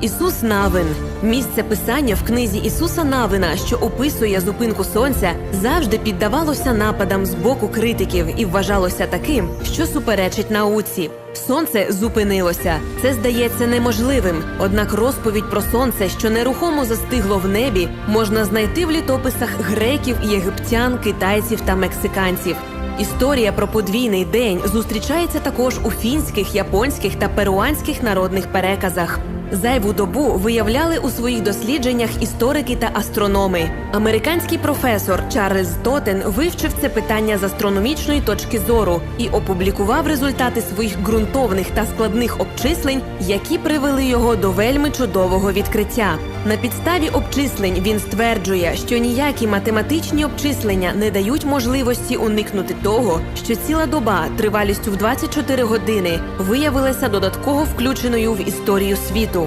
Ісус Навин місце писання в книзі Ісуса Навина, що описує зупинку сонця, завжди піддавалося нападам з боку критиків і вважалося таким, що суперечить науці. Сонце зупинилося. Це здається неможливим. Однак розповідь про сонце, що нерухомо застигло в небі, можна знайти в літописах греків, єгиптян, китайців та мексиканців. Історія про подвійний день зустрічається також у фінських, японських та перуанських народних переказах. Зайву добу виявляли у своїх дослідженнях історики та астрономи. Американський професор Чарльз Тотен вивчив це питання з астрономічної точки зору і опублікував результати своїх ґрунтовних та складних обчислень, які привели його до вельми чудового відкриття. На підставі обчислень він стверджує, що ніякі математичні обчислення не дають можливості уникнути того, що ціла доба тривалістю в 24 години виявилася додатково включеною в історію світу.